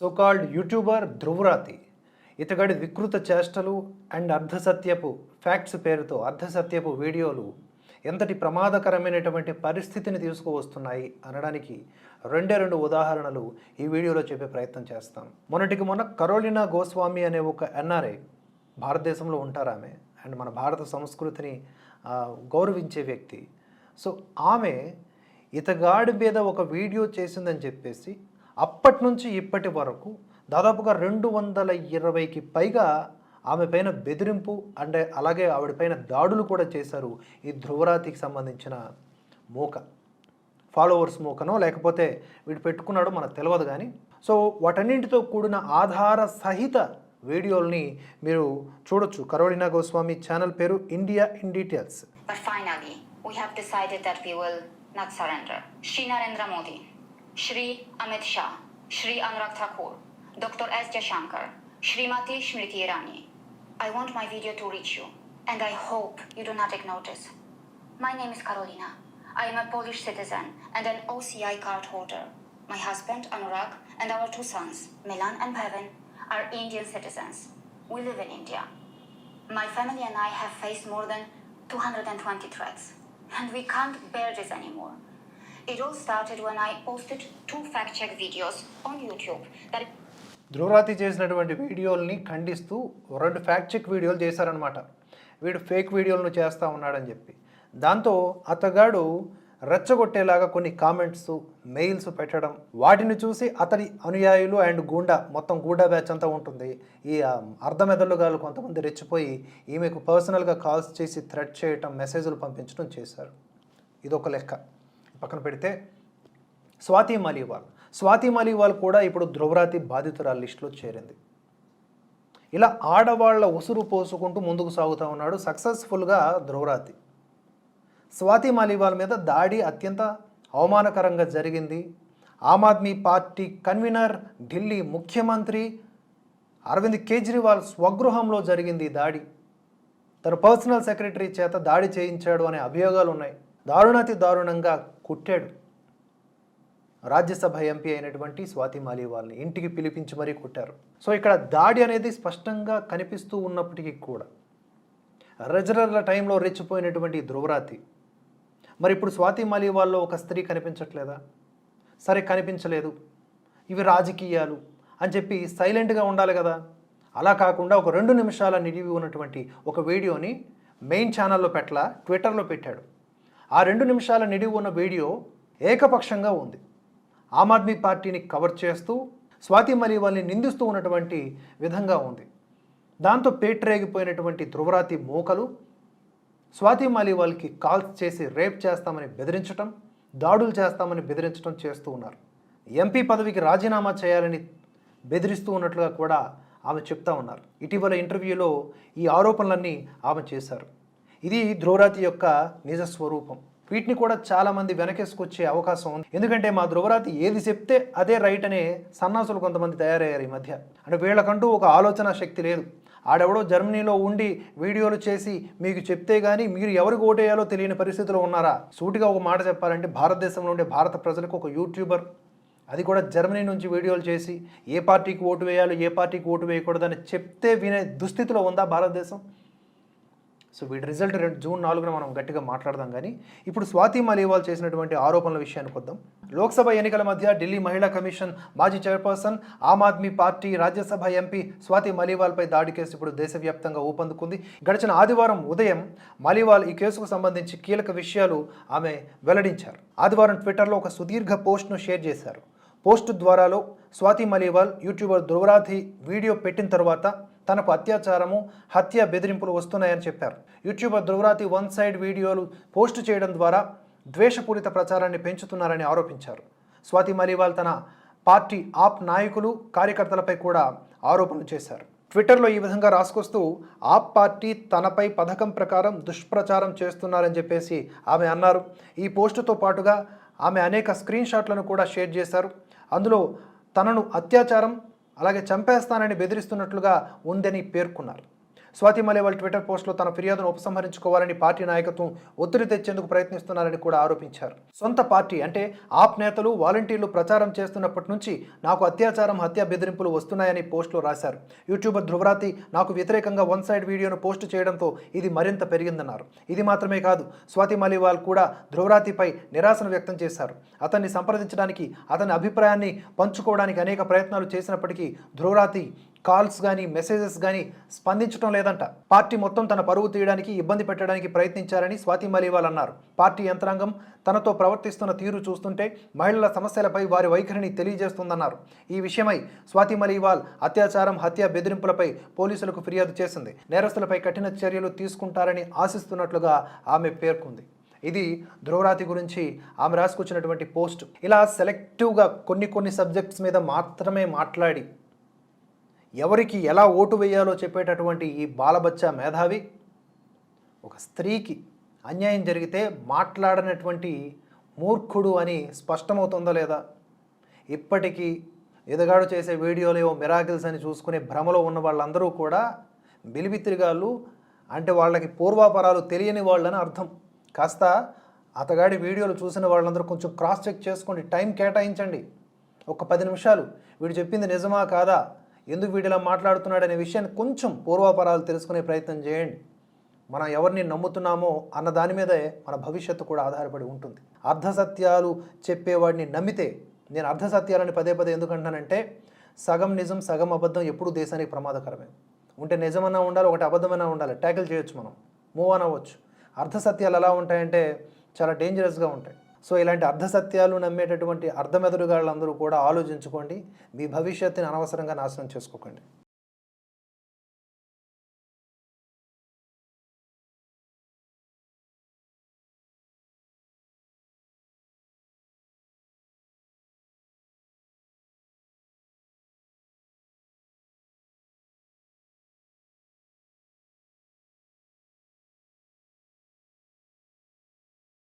So called YouTuber Dhruv Rathee. ఇతగడి వికృత చేష్టలు and అర్ధసత్యపు facts పేరుతో అర్ధసత్యపు వీడియోలు ఎంతటి ప్రమాదకరమైనటువంటి పరిస్థితిని తీసుకువస్తున్నాయి అనడానికి రెండే రెండు ఉదాహరణలు ఈ వీడియోలో చెప్పే ప్రయత్నం చేస్తాం. మొన్నటికి మొన్న కరోలినా గోస్వామి అనే ఒక ఎన్ఆర్ఐ భారతదేశంలో ఉంటారు ఆమె అండ్ మన భారత సంస్కృతిని గౌరవించే వ్యక్తి. సో ఆమె ఇతగాడి మీద ఒక వీడియో చేసిందని చెప్పేసి అప్పటి నుంచి ఇప్పటి వరకు దాదాపుగా రెండు వందల ఇరవైకి పైగా ఆమె పైన బెదిరింపు అంటే అలాగే ఆవిడ పైన దాడులు కూడా చేశారు ఈ ధ్రువరాతికి సంబంధించిన మూక. ఫాలోవర్స్ మూకనో లేకపోతే వీడు పెట్టుకున్నాడో మనకు తెలియదు కానీ. సో వాటన్నింటితో కూడిన ఆధార సహిత వీడియోల్ని మీరు చూడొచ్చు. కరోలినా గోస్వామి ఛానల్ పేరు India in details. But finally, we have decided that we will not surrender. Shri Narendra Modi, Shri Amit Shah, Shri Anurag Thakur, Dr. S. Jashankar, Shrimati Smriti Irani. I want my video to reach you, and I hope you do not take notice. My name is Karolina. I am a Polish citizen and an OCI card holder. My husband, Anurag, and our two sons, Milan and Bhavin, are Indian citizens. We live in India. My family and I have faced more than 220 threats, and we can't bear this anymore. It all started when I posted two fact check videos on YouTube that Dhruv Rathee చేసినటువంటి వీడియోల్ని ఖండిస్తూ రెండు fact check వీడియోలు చేశారనమాట వీడు fake వీడియోలను చేస్తూ ఉన్నాడని చెప్పి. దాంతో అతగాడు రెచ్చగొట్టేలాగా కొన్ని కామెంట్స్ మెయిల్స్ పెట్టడం వాటిని చూసి అతని అనుయాయులు అండ్ గూండా మొత్తం గూండా బ్యాచ్ అంతా ఉంటుంది. ఈ అర్ధమెదలుగాలు కొంతమంది రెచ్చిపోయి ఈమెకు పర్సనల్గా కాల్స్ చేసి థ్రెట్ చేయటం మెసేజ్లు పంపించడం చేశారు. ఇదొక లెక్క. పక్కన పెడితే స్వాతి మలీవాల్. స్వాతి మలీవాల్ కూడా ఇప్పుడు ధ్రువరాతి బాధితురాల లిస్టులో చేరింది. ఇలా ఆడవాళ్ళ ఉసురు పోసుకుంటూ ముందుకు సాగుతూ ఉన్నాడు సక్సెస్ఫుల్గా ధ్రువరాతి. స్వాతి మాలివాల్ మీద దాడి అత్యంత అవమానకరంగా జరిగింది. ఆమ్ ఆద్మీ పార్టీ కన్వీనర్ ఢిల్లీ ముఖ్యమంత్రి అరవింద్ కేజ్రీవాల్ స్వగృహంలో జరిగింది దాడి. తన పర్సనల్ సెక్రటరీ చేత దాడి చేయించాడు అనే అభియోగాలు ఉన్నాయి దారుణాతి దారుణంగా కుట్టాడు. రాజ్యసభ ఎంపీ అయినటువంటి స్వాతి మాలివాల్ని ఇంటికి పిలిపించి మరీ కొట్టారు. సో ఇక్కడ దాడి అనేది స్పష్టంగా కనిపిస్తూ ఉన్నప్పటికీ కూడా రెజరర్ల టైంలో రెచ్చిపోయినటువంటి ధ్రువరాతి మరి ఇప్పుడు స్వాతి మాలివాల్లో ఒక స్త్రీ కనిపించట్లేదా? సరే కనిపించలేదు. ఇవి రాజకీయాలు అని చెప్పి సైలెంట్గా ఉండాలి కదా. అలా కాకుండా ఒక రెండు నిమిషాల నిడివి ఉన్నటువంటి ఒక వీడియోని మెయిన్ ఛానల్లో పెట్టలా ట్విట్టర్లో పెట్టాడు. ఆ రెండు నిమిషాల నిడివి ఉన్న వీడియో ఏకపక్షంగా ఉంది. ఆమ్ ఆద్మీ పార్టీని కవర్ చేస్తూ స్వాతి మలీవాల్ని నిందిస్తూ ఉన్నటువంటి విధంగా ఉంది. దాంతో పేటరేగిపోయినటువంటి ధ్రువరాతి మూకలు స్వాతి మాలివాల్కి కాల్స్ చేసి రేప్ చేస్తామని బెదిరించటం దాడులు చేస్తామని బెదిరించడం చేస్తూ ఉన్నారు. ఎంపీ పదవికి రాజీనామా చేయాలని బెదిరిస్తూ ఉన్నట్లుగా కూడా ఆమె చెప్తా ఉన్నారు. ఇటీవల ఇంటర్వ్యూలో ఈ ఆరోపణలన్నీ ఆమె చేశారు. ఇది ధ్రువరాతి యొక్క నిజ స్వరూపం. వీటిని కూడా చాలామంది వెనకేసుకొచ్చే అవకాశం ఉంది. ఎందుకంటే మా ధ్రువరాతి ఏది చెప్తే అదే రైట్ అనే సన్నాసులు కొంతమంది తయారయ్యారు ఈ మధ్య. అంటే వీళ్ళకంటూ ఒక ఆలోచన శక్తి లేదు. ఆడెవడో జర్మనీలో ఉండి వీడియోలు చేసి మీకు చెప్తే కానీ మీరు ఎవరికి ఓటేయాలో తెలియని పరిస్థితిలో ఉన్నారా? సూటిగా ఒక మాట చెప్పాలంటే భారతదేశంలో ఉండే భారత ప్రజలకు ఒక యూట్యూబర్. అది కూడా జర్మనీ నుంచి వీడియోలు చేసి ఏ పార్టీకి ఓటు వేయాలో ఏ పార్టీకి ఓటు వేయకూడదని చెప్తే వినే దుస్థితిలో ఉందా భారతదేశం? సో వీటి రిజల్ట్ రెండు జూన్ నాలుగున మనం గట్టిగా మాట్లాడదాం కానీ ఇప్పుడు స్వాతి మలీవాల్ చేసినటువంటి ఆరోపణల విషయానికి వద్దాం. లోక్సభ ఎన్నికల మధ్య ఢిల్లీ మహిళా కమిషన్ మాజీ chairperson Aam Aadmi party Rajya Sabha MP Swati మలీవాల్పై దాడి కేసు ఇప్పుడు దేశవ్యాప్తంగా ఊపందుకుంది. గడిచిన ఆదివారం ఉదయం మలీవాల్ ఈ కేసుకు సంబంధించి కీలక విషయాలు ఆమె వెల్లడించారు. ఆదివారం ట్విట్టర్లో ఒక సుదీర్ఘ పోస్ట్ను షేర్ చేశారు. పోస్టు ద్వారాలో స్వాతి మలీవాల్ యూట్యూబర్ ధ్రువరాధి వీడియో పెట్టిన తర్వాత తనకు అత్యాచారము హత్య బెదిరింపులు వస్తున్నాయని చెప్పారు. యూట్యూబర్ ధ్రువరాతి వన్ సైడ్ వీడియోలు పోస్టు చేయడం ద్వారా ద్వేషపూరిత ప్రచారాన్ని పెంచుతున్నారని ఆరోపించారు. స్వాతి మలీవాల్ తన పార్టీ ఆప్ నాయకులు కార్యకర్తలపై కూడా ఆరోపణలు చేశారు. ట్విట్టర్లో ఈ విధంగా రాసుకొస్తూ ఆప్ పార్టీ తనపై పథకం ప్రకారం దుష్ప్రచారం చేస్తున్నారని చెప్పేసి ఆమె అన్నారు. ఈ పోస్టుతో పాటుగా ఆమె అనేక స్క్రీన్ షాట్లను కూడా షేర్ చేశారు. అందులో తనను అత్యాచారం అలాగే చంపేస్తానని బెదిరిస్తున్నట్లుగా ఉందని పేర్కొన్నారు. స్వాతి మలేవాల్ ట్విట్టర్ పోస్టులో తన ఫిర్యాదును ఉపసంహరించుకోవాలని పార్టీ నాయకత్వం ఒత్తిడి తెచ్చేందుకు ప్రయత్నిస్తున్నారని కూడా ఆరోపించారు. సొంత పార్టీ అంటే ఆప్ నేతలు వాలంటీర్లు ప్రచారం చేస్తున్నప్పటి నుంచి నాకు అత్యాచారం హత్య బెదిరింపులు వస్తున్నాయని పోస్టులో రాశారు. యూట్యూబర్ ధృవరాతి నాకు వ్యతిరేకంగా వన్ సైడ్ వీడియోను పోస్ట్ చేయడంతో ఇది మరింత పెరిగిందన్నారు. ఇది మాత్రమే కాదు స్వాతి మలివాల్ కూడా ధృవరాతిపై నిరాశను వ్యక్తం చేశారు. అతన్ని సంప్రదించడానికి అతని అభిప్రాయాన్ని పంచుకోవడానికి అనేక ప్రయత్నాలు చేసినప్పటికీ ధ్రువరాతి కాల్స్ కానీ మెసేజెస్ కానీ స్పందించడం లేదంట. పార్టీ మొత్తం తన పరువు తీయడానికి ఇబ్బంది పెట్టడానికి ప్రయత్నించారని స్వాతి మలివాల్ అన్నారు. పార్టీ యంత్రాంగం తనతో ప్రవర్తిస్తున్న తీరు చూస్తుంటే మహిళల సమస్యలపై వారి వైఖరిని తెలియజేస్తుందన్నారు. ఈ విషయమై స్వాతి మలివాల్ అత్యాచారం హత్య బెదిరింపులపై పోలీసులకు ఫిర్యాదు చేసింది. నేరస్తులపై కఠిన చర్యలు తీసుకుంటారని ఆశిస్తున్నట్లుగా ఆమె పేర్కొంది. ఇది ధ్రువరాతి గురించి ఆమె రాసుకొచ్చినటువంటి పోస్ట్. ఇలా సెలెక్టివ్గా కొన్ని కొన్ని సబ్జెక్ట్స్ మీద మాత్రమే మాట్లాడి ఎవరికి ఎలా ఓటు వేయాలో చెప్పేటటువంటి ఈ బాలబచ్చ మేధావి ఒక స్త్రీకి అన్యాయం జరిగితే మాట్లాడనటువంటి మూర్ఖుడు అని స్పష్టమవుతుందా లేదా? ఇప్పటికీ ఎదగాడు చేసే వీడియోలు ఏవో మిరాకిల్స్ అని చూసుకునే భ్రమలో ఉన్న వాళ్ళందరూ కూడా బిలిబిత్రిగాళ్ళు అంటే వాళ్ళకి పూర్వాపరాలు తెలియని వాళ్ళని అర్థం. కాస్త అతగాడి వీడియోలు చూసిన వాళ్ళందరూ కొంచెం క్రాస్ చెక్ చేసుకోండి. టైం కేటాయించండి. ఒక పది నిమిషాలు. వీడు చెప్పింది నిజమా కాదా? ఎందుకు వీడిలా మాట్లాడుతున్నాడు అనే విషయాన్ని కొంచెం పూర్వాపరాలు తెలుసుకునే ప్రయత్నం చేయండి. మనం ఎవరిని నమ్ముతున్నామో అన్న దాని మీదే మన భవిష్యత్తు కూడా ఆధారపడి ఉంటుంది. అర్ధసత్యాలు చెప్పేవాడిని నమ్మితే నేను అర్ధసత్యాలని పదే పదే ఎందుకంటానంటే సగం నిజం సగం అబద్ధం ఎప్పుడూ దేశానికి ప్రమాదకరమే. ఉంటే నిజమన్నా ఉండాలి ఒకటి అబద్ధమైనా ఉండాలి. ట్యాకిల్ చేయొచ్చు మనం. మూవ్ ఆన్ అవ్వచ్చు. అర్ధసత్యాలు ఎలా ఉంటాయంటే చాలా డేంజరస్గా ఉంటాయి. సో ఇలాంటి అర్ధసత్యాలు నమ్మేటటువంటి అర్ధమెదడుగాళ్ళందరూ కూడా ఆలోచించుకోండి. మీ భవిష్యత్తుని అనవసరంగా నాశనం చేసుకోకండి.